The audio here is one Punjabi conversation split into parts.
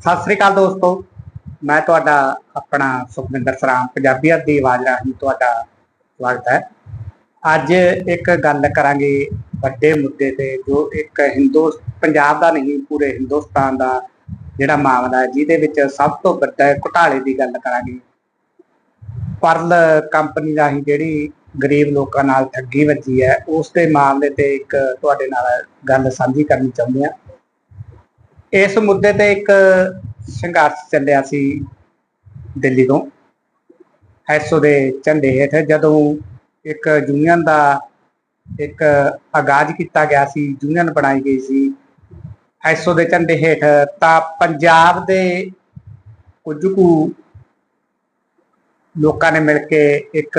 ਸਤਿ ਸ੍ਰੀ ਅਕਾਲ ਦੋਸਤੋ। ਮੈਂ ਤੁਹਾਡਾ ਆਪਣਾ ਸੁਖਵਿੰਦਰ ਸਰਾਮ ਪੰਜਾਬੀਅਤ ਦੀ ਆਵਾਜ਼ ਰਾਹੀਂ ਤੁਹਾਡਾ ਸਵਾਗਤ ਹੈ। ਅੱਜ ਇੱਕ ਗੱਲ ਕਰਾਂਗੇ ਵੱਡੇ ਮੁੱਦੇ ਤੇ, ਜੋ ਇੱਕ ਹਿੰਦੂ, ਪੰਜਾਬ ਦਾ ਨਹੀਂ, ਪੂਰੇ ਹਿੰਦੁਸਤਾਨ ਦਾ ਜਿਹੜਾ ਮਾਮਲਾ ਹੈ, ਜਿਹਦੇ ਵਿੱਚ ਸਭ ਤੋਂ ਵੱਡਾ ਘੁਟਾਲੇ ਦੀ ਗੱਲ ਕਰਾਂਗੇ। ਪਰਲ ਕੰਪਨੀ ਰਾਹੀਂ ਜਿਹੜੀ ਗਰੀਬ ਲੋਕਾਂ ਨਾਲ ਠੱਗੀ ਵੱਜੀ ਹੈ, ਉਸ ਦੇ ਮਾਮਲੇ ਤੇ ਇੱਕ ਤੁਹਾਡੇ ਨਾਲ ਗੱਲ ਸਾਂਝੀ ਕਰਨੀ ਚਾਹੁੰਦੇ ਹਾਂ। ਇਸ ਮੁੱਦੇ ਤੇ ਇੱਕ ਸੰਘਰਸ਼ ਚੱਲਿਆ ਸੀ ਦਿੱਲੀ ਤੋਂ, ਐਸੋ ਦੇ ਝੰਡੇ ਹੇਠ, ਜਦੋਂ ਇੱਕ ਯੂਨੀਅਨ ਦਾ ਇੱਕ ਆਗਾਜ਼ ਕੀਤਾ ਗਿਆ ਸੀ, ਯੂਨੀਅਨ ਬਣਾਈ ਗਈ ਸੀ ਐਸਓ ਦੇ ਝੰਡੇ ਹੇਠ, ਤਾਂ ਪੰਜਾਬ ਦੇ ਕੁਝ ਕੁ ਲੋਕਾਂ ਨੇ ਮਿਲ ਕੇ ਇੱਕ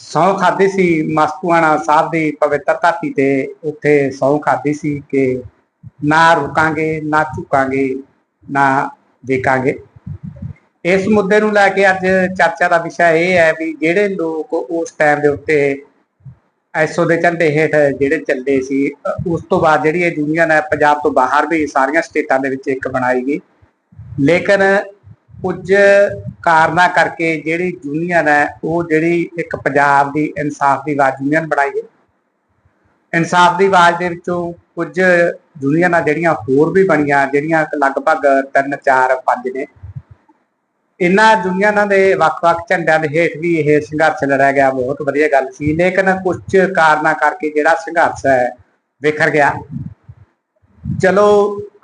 ਸਹੁੰ ਖਾਦੀ ਸੀ, ਮਸਤੂਆਣਾ ਸਾਹਿਬ ਦੀ ਪਵਿੱਤਰ ਧਰਤੀ ਤੇ ਉੱਥੇ ਸਹੁੰ ਖਾਦੀ ਸੀ ਕਿ ਨਾ ਰੁਕਾਂਗੇ, ਨਾ ਝੁਕਾਂਗੇ, ਨਾ ਦੇਖਾਂਗੇ ਇਸ ਮੁੱਦੇ ਨੂੰ ਲੈ ਕੇ ਅੱਜ ਚਰਚਾ ਦਾ ਵਿਸ਼ਾ ਇਹ ਹੈ ਵੀ ਜਿਹੜੇ ਲੋਕ ਉਸ ਟਾਈਮ ਦੇ ਉੱਤੇ ਐਸਓ ਦੇ ਝੰਡੇ ਹੇਠ ਜਿਹੜੇ ਚੱਲੇ ਸੀ, ਉਸ ਤੋਂ ਬਾਅਦ ਜਿਹੜੀ ਇਹ ਯੂਨੀਅਨ ਹੈ ਪੰਜਾਬ ਤੋਂ ਬਾਹਰ ਵੀ ਸਾਰੀਆਂ ਸਟੇਟਾਂ ਦੇ ਵਿੱਚ ਇੱਕ ਬਣਾਈ ਗਈ। ਲੇਕਿਨ ਕੁਝ ਕਾਰਨਾਂ ਕਰਕੇ ਜਿਹੜੀ ਯੂਨੀਅਨ ਹੈ, ਉਹ ਜਿਹੜੀ ਇੱਕ ਪੰਜਾਬ ਦੀ ਇਨਸਾਫ ਦੀ ਆਵਾਜ਼ ਯੂਨੀਅਨ ਬਣਾਈ ਗਈ। ਇਨਸਾਫ ਦੀ ਆਵਾਜ਼ ਦੇ ਵਿੱਚੋਂ ਕੁਝ ਯੂਨੀਅਨਾਂ ਜਿਹੜੀਆਂ ਹੋਰ ਵੀ ਬਣੀਆਂ, ਜਿਹੜੀਆਂ ਲਗਭਗ 3 4 5 ਨੇ, ਇਹਨਾਂ ਯੂਨੀਅਨਾਂ ਦੇ ਵੱਖ-ਵੱਖ ਝੰਡਿਆਂ ਦੇ ਹੇਠ ਵੀ ਇਹ ਸੰਘਰਸ਼ ਲੜਿਆ ਗਿਆ। ਬਹੁਤ ਵਧੀਆ ਗੱਲ ਸੀ। ਲੇਕਿਨ ਕੁਝ ਕਾਰਨਾਂ ਕਰਕੇ ਜਿਹੜਾ ਸੰਘਰਸ਼ ਹੈ, ਵਿਖਰ ਗਿਆ। ਚਲੋ,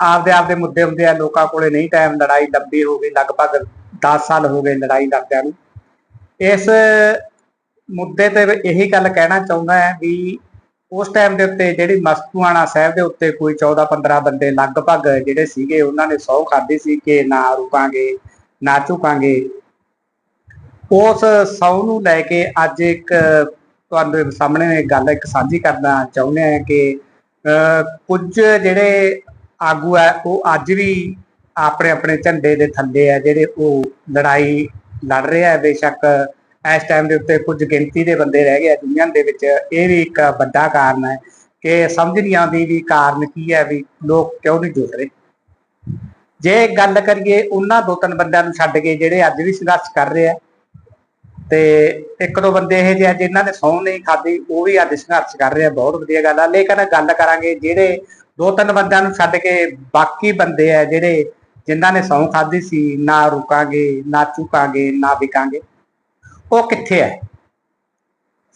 ਆਪਦੇ ਆਪਦੇ ਮੁੱਦੇ ਹੁੰਦੇ ਆ। ਲੋਕਾਂ ਕੋਲੇ ਨਹੀਂ ਟਾਈਮ ਲੜਾਈ ਲੰਬੀ ਹੋ ਗਈ। ਲਗਭਗ 10 ਸਾਲ ਹੋ ਗਏ ਲੜਾਈ ਲੜਦਿਆਂ ਨੂੰ। ਇਸ ਮੁੱਦੇ ਤੇ ਇਹੀ ਗੱਲ ਕਹਿਣਾ ਚਾਹੁੰਦਾ ਹੈ ਵੀ ਉਸ ਟਾਈਮ ਦੇ ਉੱਤੇ ਜਿਹੜੀ ਮਸਤੂਆਣਾ ਸਾਹਿਬ ਦੇ ਉੱਤੇ ਕੋਈ 14 15 ਬੰਦੇ ਲਗਭਗ ਜਿਹੜੇ ਸੀਗੇ ਉਹਨਾਂ ਨੇ ਸੌ ਖਾਦੀ ਸੀ ਕਿ ਨਾ ਰੁਕਾਂਗੇ ਨਾ ਝੁਕਾਂਗੇ। ਉਸ ਸੌ ਨੂੰ ਲੈ ਕੇ ਅੱਜ ਇੱਕ ਤੁਹਾਡੇ ਸਾਹਮਣੇ ਗੱਲ ਇੱਕ ਸਾਂਝੀ ਕਰਨਾ ਚਾਹੁੰਦੇ ਹਾਂ ਕਿ ਅਹ, ਕੁਝ ਜਿਹੜੇ ਆਗੂ ਹੈ ਉਹ ਅੱਜ ਵੀ ਆਪਣੇ ਆਪਣੇ ਝੰਡੇ ਦੇ ਥੱਲੇ ਆ ਜਿਹੜੇ ਉਹ ਲੜਾਈ ਲੜ ਰਿਹਾ ਆ ਬੇਸ਼ੱਕ। ਇਸ ਟਾਈਮ ਦੇ ਉੱਤੇ ਕੁਝ ਗਿਣਤੀ ਦੇ ਬੰਦੇ ਰਹਿ ਗਏ ਆ ਦੁਨੀਆ ਦੇ ਵਿੱਚ। ਇਹ ਵੀ ਇੱਕ ਵੱਡਾ ਕਾਰਨ ਹੈ ਕਿ ਸਮਝ ਨਹੀਂ ਆਉਂਦੀ ਵੀ ਕਾਰਨ ਕੀ ਹੈ ਵੀ ਲੋਕ ਕਿਉਂ ਨਹੀਂ ਜੁੜ ਰਹੇ। ਜੇ ਗੱਲ ਕਰੀਏ ਉਹਨਾਂ ਦੋ ਤਿੰਨ ਬੰਦਿਆਂ ਨੂੰ ਛੱਡ ਕੇ ਜਿਹੜੇ ਅੱਜ ਵੀ ਸੰਘਰਸ਼ ਕਰ ਰਹੇ ਆ, ਤੇ ਇੱਕ ਦੋ ਬੰਦੇ ਇਹ ਜਿਹੇ ਆ ਜਿਨ੍ਹਾਂ ਨੇ ਸੌਂ ਨਹੀਂ ਖਾਦੀ ਉਹ ਵੀ ਅੱਜ ਸੰਘਰਸ਼ ਕਰ ਰਹੇ ਆ, ਬਹੁਤ ਵਧੀਆ ਗੱਲ ਆ। ਲੇਕਿਨ ਗੱਲ ਕਰਾਂਗੇ ਜਿਹੜੇ ਦੋ ਤਿੰਨ ਬੰਦਿਆਂ ਨੂੰ ਛੱਡ ਕੇ ਬਾਕੀ ਬੰਦੇ ਆ ਜਿਹੜੇ ਜਿਨ੍ਹਾਂ ਨੇ ਸੌਂ ਖਾਦੀ ਸੀ, ਨਾ ਰੁਕਾਂਗੇ, ਨਾ ਝੁਕਾਂਗੇ ਨਾ ਵਿਕਾਂਗੇ। ਉਹ ਕਿੱਥੇ ਹੈ?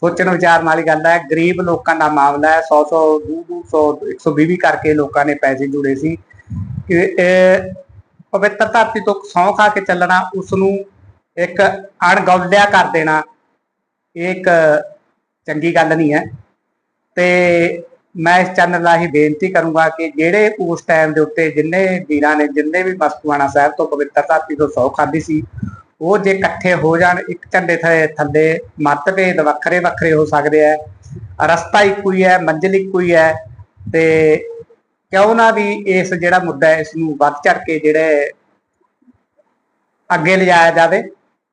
ਸੋਚਣ ਵਿਚਾਰਨ ਵਾਲੀ ਗੱਲ ਹੈ, ਗਰੀਬ ਲੋਕਾਂ ਦਾ ਮਾਮਲਾ ਹੈ 100 100 200 120 ਕਰਕੇ ਲੋਕਾਂ ਨੇ ਪੈਸੇ ਜੁੜੇ ਸੀ। ਕਿ ਇਹ ਪਵਿੱਤਰ ਧਰਤੀ ਤੋਂ ਸੌਂ ਖਾ ਕੇ ਚੱਲਣਾ ਉਸ ਨੂੰ ਇੱਕ ਅਣਗੌਲਿਆ ਕਰ ਦੇਣਾ, ਇਹ ਇੱਕ ਚੰਗੀ ਗੱਲ ਨਹੀਂ ਹੈ। ਤੇ ਮੈਂ ਇਸ ਚੈਨਲ ਰਾਹੀਂ ਬੇਨਤੀ ਕਰੂੰਗਾ ਕਿ ਜਿਹੜੇ ਉਸ ਟਾਈਮ ਦੇ ਉੱਤੇ ਜਿੰਨੇ ਵੀਰਾਂ ਨੇ, ਜਿੰਨੇ ਵੀ ਮਸਤੂਆਣਾ ਸਾਹਿਬ ਤੋਂ ਪਵਿੱਤਰ ਧਰਤੀ ਤੋਂ ਸੌ ਖਾਦੀ ਸੀ ਉਹ ਜੇ ਇਕੱਠੇ ਹੋ ਜਾਣ, ਇੱਕ ਝੰਡੇ ਥੱਲੇ ਮਤਭੇਦ ਵੱਖਰੇ ਵੱਖਰੇ ਹੋ ਸਕਦੇ ਆ ਰਸਤਾ ਇੱਕੋ ਹੀ ਹੈ ਮੰਜ਼ਿਲ ਇੱਕੋ ਹੀ ਹੈ ਤੇ ਕਿਉਂ ਨਾ ਵੀ ਇਸ ਜਿਹੜਾ ਮੁੱਦਾ ਹੈ ਇਸ ਨੂੰ ਵੱਧ ਚੜ ਕੇ ਜਿਹੜੇ ਅੱਗੇ ਲਿਜਾਇਆ ਜਾਵੇ,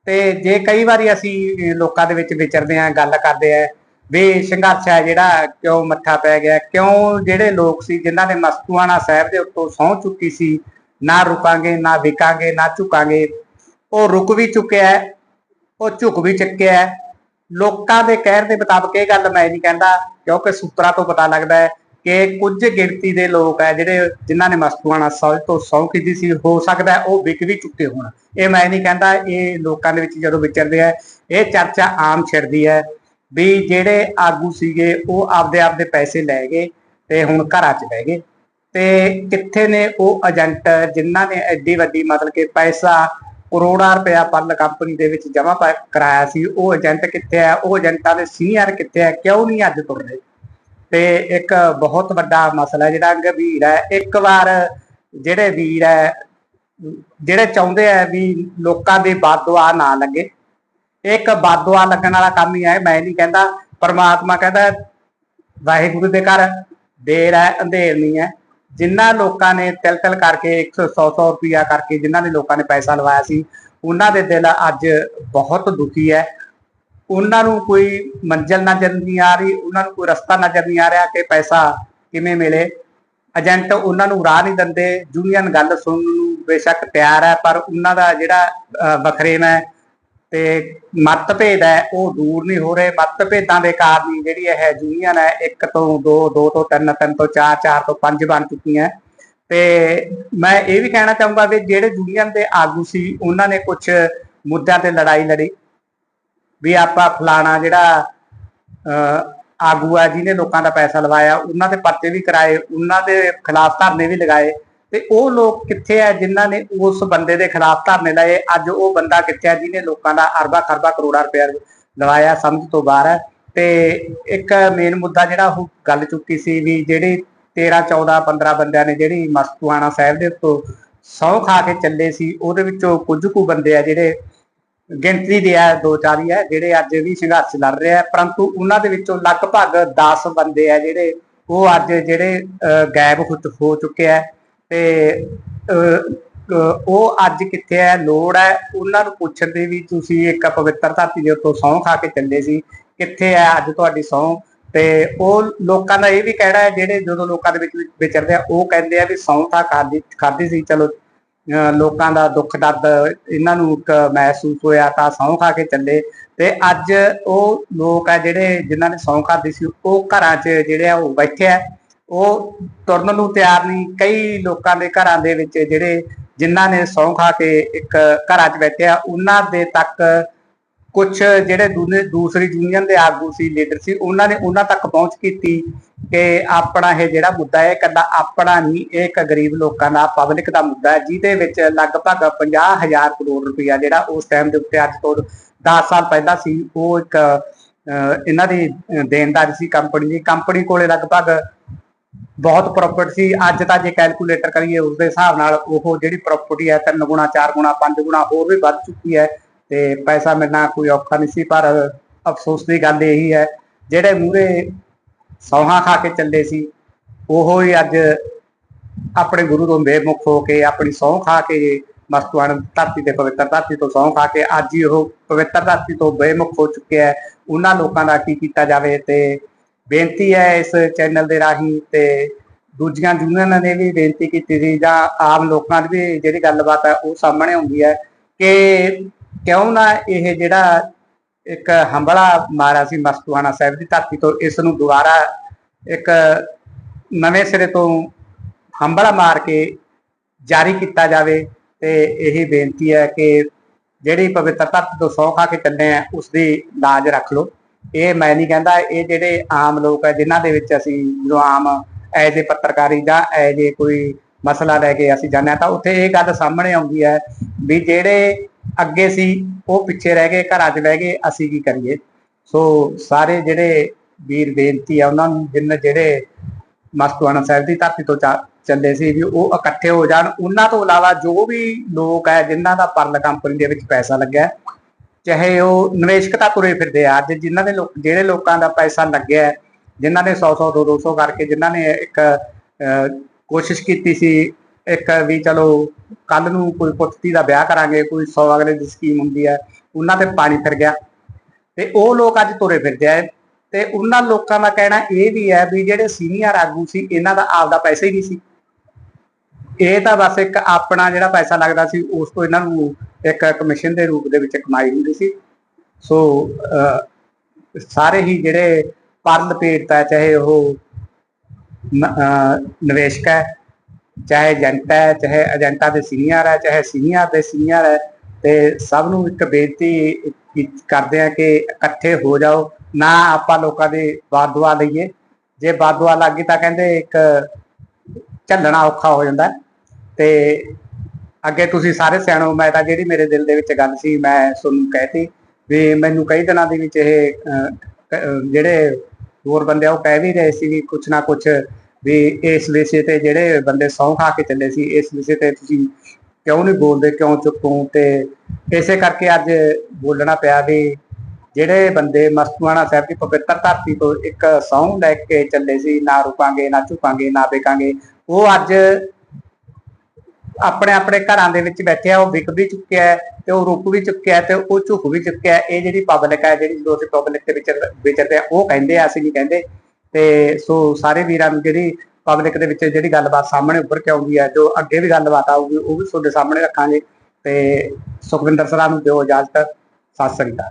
ਤੇ ਜੇ ਕਈ ਵਾਰੀ ਅਸੀਂ ਲੋਕਾਂ ਦੇ ਵਿੱਚ ਵਿਚਰਦੇ ਆਂ, ਗੱਲ ਕਰਦੇ ਆਂ, ਵੀ ਸੰਘਰਸ਼ ਹੈ ਜਿਹੜਾ ਕਿਉਂ ਮੱਥਾ ਪੈ ਗਿਆ, ਕਿਉਂ ਜਿਹੜੇ ਲੋਕ ਸੀ ਜਿਨ੍ਹਾਂ ਨੇ ਮਸਤੂਆਣਾ ਸਾਹਿਬ ਦੇ ਉੱਤੋਂ ਸਹੁੰ ਚੁੱਕੀ ਸੀ, ਨਾ ਰੁਕਾਂਗੇ, ਨਾ ਵਿਕਾਂਗੇ, ਨਾ ਝੁਕਾਂਗੇ ਉਹ ਰੁਕ ਵੀ ਚੁੱਕਿਆ ਹੈ, ਉਹ ਝੁਕ ਵੀ ਚੁੱਕਿਆ ਹੈ। ਲੋਕਾਂ ਦੇ ਕਹਿਣ ਦੇ ਮੁਤਾਬਕ ਇਹ ਗੱਲ ਮੈਂ ਨਹੀਂ ਕਹਿੰਦਾ, ਕਿਉਂਕਿ ਸੂਤਰਾਂ ਤੋਂ ਪਤਾ ਲੱਗਦਾ ਹੈ ਕਿ ਕੁਝ ਗਿਣਤੀ ਦੇ ਲੋਕ ਹੈ ਜਿਹੜੇ ਜਿਨ੍ਹਾਂ ਨੇ ਮਸਤੂਆਣਾ ਸਾਹਿਬ ਤੋਂ ਸਹੁੰ ਕੀਤੀ ਸੀ, ਹੋ ਸਕਦਾ ਉਹ ਵਿਕ ਵੀ ਚੁੱਕੇ ਹੋਣ। ਇਹ ਮੈਂ ਨਹੀਂ ਕਹਿੰਦਾ, ਇਹ ਲੋਕਾਂ ਦੇ ਵਿੱਚ ਜਦੋਂ ਵਿਚਰਦੇ ਆ ਇਹ ਚਰਚਾ ਆਮ ਛਿੜਦੀ ਹੈ ਵੀ ਜਿਹੜੇ ਆਗੂ ਸੀਗੇ, ਉਹ ਆਪਦੇ ਆਪਦੇ ਪੈਸੇ ਲੈ ਗਏ ਤੇ ਹੁਣ ਘਰਾਂ 'ਚ ਬਹਿ ਗਏ। ਤੇ ਕਿੱਥੇ ਨੇ ਉਹ ਏਜੰਟ ਜਿਨ੍ਹਾਂ ਨੇ ਐਡੀ ਵੱਡੀ ਮਤਲਬ ਕਿ ਪੈਸਾ ਕਰੋੜਾਂ ਰੁਪਇਆ ਪਰਲ ਕੰਪਨੀ ਦੇ ਵਿੱਚ ਜਮ੍ਹਾਂ ਕਰਾਇਆ ਸੀ, ਉਹ ਏਜੰਟ ਕਿੱਥੇ ਹੈ, ਉਹ ਏਜੰਟਾਂ ਦੇ ਸੀਨੀਅਰ ਕਿੱਥੇ ਆ ਕਿਉਂ ਨਹੀਂ ਅੱਜ ਤੁਰ ਰਹੇ ਤੇ ਇੱਕ ਬਹੁਤ ਵੱਡਾ ਮਸਲਾ ਜਿਹੜਾ ਗੰਭੀਰ ਹੈ, ਇੱਕ ਵਾਰ ਜਿਹੜੇ ਵੀਰ ਹੈ, ਜਿਹੜੇ ਚਾਹੁੰਦੇ ਆ ਵੀ ਲੋਕਾਂ ਦੀ ਬਾਦੁਆ ਨਾ ਲੱਗੇ। ਇੱਕ ਬਾਦੁਆ ਲੱਗਣ ਵਾਲਾ ਕੰਮ ਹੀ ਹੈ, ਮੈਂ ਨਹੀਂ ਕਹਿੰਦਾ, ਪਰਮਾਤਮਾ ਕਹਿੰਦਾ, ਵਾਹਿਗੁਰੂ ਦੇ ਘਰ, ਦੇਰ ਹੈ, ਅੰਧੇਰ ਨਹੀਂ ਹੈ। ਜਿਨ੍ਹਾਂ ਲੋਕਾਂ ਨੇ ਤਿਲ ਤਿਲ ਕਰਕੇ 100 100 ਰੁਪਿਆ ਕਰਕੇ ਜਿਨ੍ਹਾਂ ਨੇ ਲੋਕਾਂ ਨੇ ਪੈਸਾ ਲਵਾਇਆ ਸੀ ਉਹਨਾਂ ਦੇ ਦਿਲ ਅੱਜ ਬਹੁਤ ਦੁਖੀ ਹੈ। ਉਹਨਾਂ ਨੂੰ ਕੋਈ ਮੰਜ਼ਿਲ ਨਜ਼ਰ ਨਹੀਂ ਆ ਰਹੀ ਉਹਨਾਂ ਨੂੰ ਕੋਈ ਰਸਤਾ ਨਜ਼ਰ ਨਹੀਂ ਆ ਰਿਹਾ ਕਿ ਪੈਸਾ ਕਿਵੇਂ ਮਿਲੇ। ਏਜੰਟ ਉਹਨਾਂ ਨੂੰ ਰਾਹ ਨਹੀਂ ਦਿੰਦੇ। ਯੂਨੀਅਨ ਗੱਲ ਸੁਣਨ ਨੂੰ ਬੇਸ਼ੱਕ ਤਿਆਰ ਹੈ ਪਰ ਉਹਨਾਂ ਦਾ ਜਿਹੜਾ ਅਹ, ਹੈ ਤੇ ਮਤਭੇਦ ਹੈ ਉਹ ਦੂਰ ਨਹੀਂ ਹੋ ਰਹੇ। ਮਤਭੇਦਾਂ ਦੇ ਕਾਰਨ ਹੀ ਜਿਹੜੀ ਇਹ ਯੂਨੀਅਨ ਹੈ ਇੱਕ ਤੋਂ ਦੋ ਦੋ ਤੋਂ ਤਿੰਨ ਤਿੰਨ ਤੋਂ ਚਾਰ ਚਾਰ ਤੋਂ ਪੰਜ ਬਣ ਚੁੱਕੀਆਂ। ਤੇ ਮੈਂ ਇਹ ਵੀ ਕਹਿਣਾ ਚਾਹੂੰਗਾ ਵੀ ਜਿਹੜੇ ਯੂਨੀਅਨ ਦੇ ਆਗੂ ਸੀ ਉਹਨਾਂ ਨੇ ਕੁਝ ਮੁੱਦਿਆਂ ਤੇ ਲੜਾਈ ਲੜੀ। ਵੀ ਆਪਾਂ ਫਲਾਣਾ ਜਿਹੜਾ ਅਹ, ਆਗੂ ਆ ਜਿਹਨੇ ਲੋਕਾਂ ਦਾ ਪੈਸਾ ਲਵਾਇਆ ਉਹਨਾਂ ਦੇ ਪਰਚੇ ਵੀ ਕਰਾਏ ਉਹਨਾਂ ਦੇ ਖਿਲਾਫ ਧਰਨੇ ਵੀ ਲਗਾਏ। ਤੇ ਉਹ ਲੋਕ ਕਿੱਥੇ ਆ ਜਿਨ੍ਹਾਂ ਨੇ ਉਸ ਬੰਦੇ ਦੇ ਖਿਲਾਫ ਧਰਨੇ ਲਾਏ? ਅੱਜ ਉਹ ਬੰਦਾ ਕਿੱਥੇ ਆ ਜਿਹਨੇ ਲੋਕਾਂ ਦਾ ਅਰਬਾਂ ਖਰਬਾਂ ਕਰੋੜਾਂ ਰੁਪਏ ਲਵਾਇਆ ਸਮਝ ਤੋਂ ਬਾਹਰ। ਹੈ ਤੇ ਇੱਕ ਮੇਨ ਮੁੱਦਾ ਜਿਹੜਾ ਉਹ ਗੱਲ ਚੁੱਕੀ ਸੀ ਵੀ ਜਿਹੜੀ 13 14 15 ਬੰਦਿਆਂ ਨੇ ਜਿਹੜੀ ਮਸਤੂਆਣਾ ਸਾਹਿਬ ਦੇ ਉੱਤੋਂ ਸਹੁੰ ਖਾ ਕੇ ਚੱਲੇ ਸੀ ਉਹਦੇ ਵਿੱਚੋਂ ਕੁਝ ਕੁ ਬੰਦੇ ਆ ਜਿਹੜੇ ਗਿਣਤੀ ਦੇ ਆ ਦੋ ਚਾਰ ਹੀ ਆ ਜਿਹੜੇ ਅੱਜ ਵੀ ਸੰਘਰਸ਼ ਲੜ ਰਹੇ ਆ। ਪਰੰਤੂ ਉਹਨਾਂ ਦੇ ਵਿੱਚੋਂ ਲਗਭਗ 10 ਬੰਦੇ ਆ ਜਿਹੜੇ ਉਹ ਅੱਜ ਜਿਹੜੇ ਅਹ, ਗਾਇਬ ਹੋ ਹੋ ਚੁੱਕੇ ਆ। ਤੇ ਉਹ ਅੱਜ ਕਿੱਥੇ ਹੈ, ਲੋੜ ਹੈ, ਉਹਨਾਂ ਨੂੰ ਪੁੱਛਣ ਦੀ ਵੀ ਤੁਸੀਂ ਇੱਕ ਪਵਿੱਤਰ ਧਰਤੀ ਦੇ ਉੱਤੋਂ ਸਹੁੰ ਖਾ ਕੇ ਚੱਲੇ ਸੀ, ਕਿੱਥੇ ਹੈ ਅੱਜ ਤੁਹਾਡੀ ਸਹੁੰ? ਤੇ ਉਹ ਲੋਕਾਂ ਦਾ ਇਹ ਵੀ ਕਹਿਣਾ ਹੈ, ਜਿਹੜੇ ਜਦੋਂ ਲੋਕਾਂ ਦੇ ਵਿੱਚ ਵਿਚਰਦੇ ਆ, ਉਹ ਕਹਿੰਦੇ ਆ ਵੀ ਸਹੁੰ ਤਾਂ ਖਾਦੀ ਖਾਦੀ ਸੀ, ਚਲੋ, ਅਹ, ਲੋਕਾਂ ਦਾ ਦੁੱਖ ਦਰਦ ਇਹਨਾਂ ਨੂੰ ਇੱਕ ਮਹਿਸੂਸ ਹੋਇਆ ਤਾਂ ਸਹੁੰ ਖਾ ਕੇ ਚੱਲੇ। ਤੇ ਅੱਜ ਉਹ ਲੋਕ ਆ ਜਿਹੜੇ, ਜਿਨ੍ਹਾਂ ਨੇ ਸਹੁੰ ਖਾਦੀ ਸੀ, ਉਹ ਘਰਾਂ 'ਚ ਜਿਹੜੇ ਆ, ਉਹ ਬੈਠੇ ਆ। ਉਹ ਤੁਰਨ ਨੂੰ ਤਿਆਰ ਨਹੀਂ। ਕਈ ਲੋਕਾਂ ਦੇ ਘਰਾਂ ਦੇ ਵਿੱਚ ਜਿਹੜੇ ਜਿਨ੍ਹਾਂ ਨੇ ਸਹੁੰ ਖਾ ਕੇ ਇੱਕ ਘਰਾਂ 'ਚ ਬੈਠੇ ਆ ਉਹਨਾਂ ਦੇ ਤੱਕ ਕੁਝ ਜਿਹੜੇ ਦੂਨੇ ਦੂਸਰੀ ਯੂਨੀਅਨ ਦੇ ਆਗੂ ਸੀ ਲੀਡਰ ਸੀ ਉਹਨਾਂ ਨੇ ਉਹਨਾਂ ਤੱਕ ਪਹੁੰਚ ਕੀਤੀ ਕਿ ਆਪਣਾ ਇਹ ਜਿਹੜਾ ਮੁੱਦਾ ਹੈ ਇਕੱਲਾ ਆਪਣਾ ਨਹੀਂ ਇਹ ਇੱਕ ਗਰੀਬ ਲੋਕਾਂ ਦਾ ਪਬਲਿਕ ਦਾ ਮੁੱਦਾ ਹੈ ਜਿਹਦੇ ਵਿੱਚ ਲਗਭਗ 50000 ਕਰੋੜ ਰੁਪਇਆ ਜਿਹੜਾ ਉਸ ਟਾਈਮ ਦੇ ਉੱਤੇ ਅੱਜ ਤੋਂ 10 ਸਾਲ ਪਹਿਲਾਂ ਸੀ ਉਹ ਇੱਕ ਅਹ, ਇਹਨਾਂ ਦੀ ਦੇਣਦਾਰੀ ਸੀ ਕੰਪਨੀ ਦੀ। ਕੰਪਨੀ ਕੋਲੇ ਲਗਭਗ ਬਹੁਤ ਪ੍ਰਾਪਰਟੀ ਸੀ। ਅੱਜ ਤਾਂ ਜੇ ਕੈਲਕੂਲੇਟਰ ਕਰੀਏ ਉਸ ਦੇ ਹਿਸਾਬ ਨਾਲ ਉਹ ਜਿਹੜੀ ਪ੍ਰਾਪਰਟੀ ਹੈ, ਤਿੰਨ ਗੁਣਾ, ਚਾਰ ਗੁਣਾ, ਪੰਜ ਗੁਣਾ ਹੋਰ ਵੀ ਵੱਧ ਚੁੱਕੀ ਹੈ ਤੇ ਪੈਸਾ ਮਿਲਣਾ ਕੋਈ ਔਖਾ ਨਹੀਂ ਸੀ, ਪਰ ਅਫਸੋਸ ਦੀ ਗੱਲ ਇਹੀ ਹੈ, ਜਿਹੜੇ ਮੂਰੇ ਸੌਹਾਂ ਖਾ ਕੇ ਚੱਲੇ ਸੀ, ਉਹ ਹੀ ਅੱਜ ਆਪਣੇ ਗੁਰੂ ਤੋਂ ਬੇਮੁਖ ਹੋ ਕੇ ਆਪਣੀ ਸਹੁੰ ਖਾ ਕੇ ਮਸਤੂਆਣ ਧਰਤੀ ਤੇ ਪਵਿੱਤਰ ਧਰਤੀ ਤੋਂ ਸਹੁੰ ਖਾ ਕੇ ਅੱਜ ਹੀ ਉਹ ਪਵਿੱਤਰ ਧਰਤੀ ਤੋਂ ਬੇਮੁਖ ਹੋ ਚੁੱਕਿਆ ਹੈ। ਉਹਨਾਂ ਲੋਕਾਂ ਦਾ ਕੀ ਕੀਤਾ ਜਾਵੇ ਤੇ ਬੇਨਤੀ ਹੈ ਇਸ ਚੈਨਲ ਦੇ ਰਾਹੀਂ ਤੇ ਦੂਜੀਆਂ ਯੂਨੀਅਨਾਂ ਨੇ ਵੀ ਬੇਨਤੀ ਕੀਤੀ ਸੀ ਜਾਂ ਆਮ ਲੋਕਾਂ ਦੀ ਵੀ ਜਿਹੜੀ ਗੱਲਬਾਤ ਹੈ ਉਹ ਸਾਹਮਣੇ ਆਉਂਦੀ ਹੈ ਕਿ ਕਿਉਂ ਨਾ ਇਹ ਜਿਹੜਾ ਇੱਕ ਹੰਬਲਾ ਮਾਰਿਆ ਸੀ ਮਸਤੂਆਣਾ ਸਾਹਿਬ ਦੀ ਧਰਤੀ ਤੋਂ ਇਸ ਨੂੰ ਦੁਬਾਰਾ ਇੱਕ ਨਵੇਂ ਸਿਰੇ ਤੋਂ ਹੰਬਲਾ ਮਾਰ ਕੇ ਜਾਰੀ ਕੀਤਾ ਜਾਵੇ ਤੇ ਇਹ ਬੇਨਤੀ ਹੈ ਕਿ ਜਿਹੜੀ ਪਵਿੱਤਰ ਧਰਤੀ ਤੋਂ ਸੌ ਖਾ ਕੇ ਚੱਲੇ ਆ, ਉਸ ਦੀ ਲਾਜ ਰੱਖ ਲਓ। ਇਹ ਮੈਂ ਨਹੀਂ ਕਹਿੰਦਾ, ਇਹ ਜਿਹੜੇ ਆਮ ਲੋਕ ਹੈ ਜਿਨ੍ਹਾਂ ਦੇ ਵਿੱਚ ਅਸੀਂ ਜਦੋਂ ਆਮ ਐਜ ਏ ਪੱਤਰਕਾਰੀ ਜਾਂ ਐਜ ਏ ਕੋਈ ਮਸਲਾ ਲੈ ਕੇ ਅਸੀਂ ਜਾਂਦੇ ਹਾਂ, ਤਾਂ ਉੱਥੇ ਇਹ ਗੱਲ ਸਾਹਮਣੇ ਆਉਂਦੀ ਹੈ ਵੀ ਜਿਹੜੇ ਅੱਗੇ ਸੀ, ਉਹ ਪਿੱਛੇ ਰਹਿ ਗਏ, ਘਰਾਂ 'ਚ ਬਹਿ ਗਏ, ਅਸੀਂ ਕੀ ਕਰੀਏ? ਸੋ ਸਾਰੇ ਜਿਹੜੇ ਵੀਰ ਬੇਨਤੀ ਆ, ਉਹਨਾਂ ਨੂੰ ਜਿੰਨ ਜਿਹੜੇ ਮਸਤੂਆਣਾ ਸਾਹਿਬ ਦੀ ਧਰਤੀ ਤੋਂ ਚਾ- ਚੱਲੇ ਸੀ ਵੀ ਉਹ ਇਕੱਠੇ ਹੋ ਜਾਣ। ਉਹਨਾਂ ਤੋਂ ਇਲਾਵਾ ਜੋ ਵੀ ਲੋਕ ਹੈ ਜਿਨ੍ਹਾਂ ਦਾ ਪਰਲ ਕੰਪਨੀ ਦੇ ਵਿੱਚ ਪੈਸਾ ਲੱਗਿਆ ਚਾਹੇ ਉਹ ਨਿਵੇਸ਼ਕ ਤਾਂ ਤੁਰੇ ਫਿਰਦੇ ਆ। ਅੱਜ ਜਿਨ੍ਹਾਂ ਦੇ ਲੋਕ ਜਿਹੜੇ ਲੋਕਾਂ ਦਾ ਪੈਸਾ ਲੱਗਿਆ ਹੈ, ਜਿਨ੍ਹਾਂ ਨੇ 100 100 200 200 ਕਰਕੇ ਜਿਨ੍ਹਾਂ ਨੇ ਇੱਕ ਕੋਸ਼ਿਸ਼ ਕੀਤੀ ਸੀ ਇੱਕ ਵੀ ਚਲੋ ਕੱਲ ਨੂੰ ਕੋਈ ਪੁੱਤਤੀ ਦਾ ਵਿਆਹ ਕਰਾਂਗੇ ਕੋਈ 100 ਅਗਲੇ ਦੀ ਸਕੀਮ ਹੁੰਦੀ ਹੈ ਉਹਨਾਂ ਤੇ ਪਾਣੀ ਫਿਰ ਗਿਆ। ਤੇ ਉਹ ਲੋਕ ਅੱਜ ਤੁਰੇ ਫਿਰਦੇ ਆ। ਤੇ ਉਹਨਾਂ ਲੋਕਾਂ ਦਾ ਕਹਿਣਾ ਇਹ ਵੀ ਹੈ ਵੀ ਜਿਹੜੇ ਸੀਨੀਅਰ ਆਗੂ ਸੀ ਇਹਨਾਂ ਦਾ ਆਪਦਾ ਪੈਸਾ ਹੀ ਨਹੀਂ ਸੀ। ਇਹ ਤਾਂ ਬਸ ਇੱਕ ਆਪਣਾ ਜਿਹੜਾ ਪੈਸਾ ਲੱਗਦਾ ਸੀ ਉਸ ਤੋਂ ਇਹਨਾਂ ਨੂੰ ਇੱਕ ਕਮਿਸ਼ਨ ਦੇ ਰੂਪ ਦੇ ਵਿੱਚ ਕਮਾਈ ਹੁੰਦੀ ਸੀ। ਸੋ ਅਹ, ਸਾਰੇ ਹੀ ਜਿਹੜੇ ਪਰਲ ਪੇਟ ਹੈ ਚਾਹੇ ਉਹ ਨਿਵੇਸ਼ਕ ਹੈ ਚਾਹੇ ਏਜੰਟ ਹੈ ਚਾਹੇ ਏਜੰਟਾਂ ਦੇ ਸੀਨੀਅਰ ਹੈ ਚਾਹੇ ਸੀਨੀਅਰ ਦੇ ਸੀਨੀਅਰ ਹੈ ਤੇ ਸਭ ਨੂੰ ਇੱਕ ਬੇਨਤੀ ਕਰਦੇ ਆ ਕਿ ਇਕੱਠੇ ਹੋ ਜਾਓ। ਨਾ ਆਪਾਂ ਲੋਕਾਂ ਦੇ ਬਾਦਵਾ ਲਈਏ। ਜੇ ਬਾਦਵਾ ਲੱਗੀ ਤਾਂ ਕਹਿੰਦੇ ਇੱਕ ਝੱਲਣਾ ਔਖਾ ਹੋ ਜਾਂਦਾ। ਤੇ ਅੱਗੇ ਤੁਸੀਂ ਸਾਰੇ ਸਿਆਣੋ, ਮੈਂ ਤਾਂ ਜਿਹੜੀ ਮੇਰੇ ਦਿਲ ਦੇ ਵਿੱਚ ਗੱਲ ਸੀ, ਮੈਂ ਤੁਹਾਨੂੰ ਕਹਿਤੀ ਵੀ ਮੈਨੂੰ ਕਈ ਦਿਨਾਂ ਦੇ ਵਿੱਚ ਇਹ ਜਿਹੜੇ ਹੋਰ ਬੰਦੇ ਉਹ ਕਹਿ ਵੀ ਰਹੇ ਸੀ ਵੀ ਕੁਛ ਨਾ ਕੁਛ ਵੀ ਇਸ ਵਿਸ਼ੇ ਤੇ ਜਿਹੜੇ ਬੰਦੇ ਸੌਂ ਖਾ ਕੇ ਚੱਲੇ ਸੀ, ਇਸ ਵਿਸ਼ੇ ਤੇ ਤੁਸੀਂ ਕਿਉਂ ਨਹੀਂ ਬੋਲਦੇ, ਕਿਉਂ ਚੁੱਪ ਹੋ? ਤੇ ਇਸੇ ਕਰਕੇ ਅੱਜ ਬੋਲਣਾ ਪਿਆ ਵੀ ਜਿਹੜੇ ਬੰਦੇ ਮਸਤੂਆਣਾ ਸਾਹਿਬ ਦੀ ਪਵਿੱਤਰ ਧਰਤੀ ਤੋਂ ਇੱਕ ਸਹੁੰ ਲੈ ਕੇ ਚੱਲੇ ਸੀ, ਨਾ ਰੁਕਾਂਗੇ, ਨਾ ਝੁਕਾਂਗੇ, ਨਾ ਵਿਕਾਂਗੇ ਉਹ ਅੱਜ ਆਪਣੇ ਆਪਣੇ ਘਰਾਂ ਦੇ ਵਿੱਚ ਬੈਠੇ ਆ ਉਹ ਵਿਕ ਵੀ ਚੁੱਕਿਆ ਹੈ ਤੇ ਉਹ ਰੁਕ ਵੀ ਚੁੱਕਿਆ ਤੇ ਉਹ ਝੁਕ ਵੀ ਚੁੱਕਿਆ ਇਹ ਜਿਹੜੀ ਪਬਲਿਕ ਹੈ, ਜਿਹੜੀ ਜਦੋਂ ਅਸੀਂ ਪਬਲਿਕ ਦੇ ਵਿੱਚ ਵਿਚਰਦੇ ਆ, ਉਹ ਕਹਿੰਦੇ ਆ, ਅਸੀਂ ਨਹੀਂ ਕਹਿੰਦੇ। ਤੇ ਸੋ ਸਾਰੇ ਵੀਰਾਂ ਨੂੰ ਜਿਹੜੀ ਪਬਲਿਕ ਦੇ ਵਿੱਚ ਜਿਹੜੀ ਗੱਲਬਾਤ ਸਾਹਮਣੇ ਉੱਭਰ ਕੇ ਆਉਂਦੀ ਹੈ, ਜੋ ਅੱਗੇ ਵੀ ਗੱਲਬਾਤ ਆਊਗੀ, ਉਹ ਵੀ ਤੁਹਾਡੇ ਸਾਹਮਣੇ ਰੱਖਾਂਗੇ। ਤੇ ਸੁਖਵਿੰਦਰ ਸਰਾਂ ਨੂੰ ਦਿਓ ਇਜਾਜ਼ਤ। ਸਤਿ ਸ੍ਰੀ ਅਕਾਲ।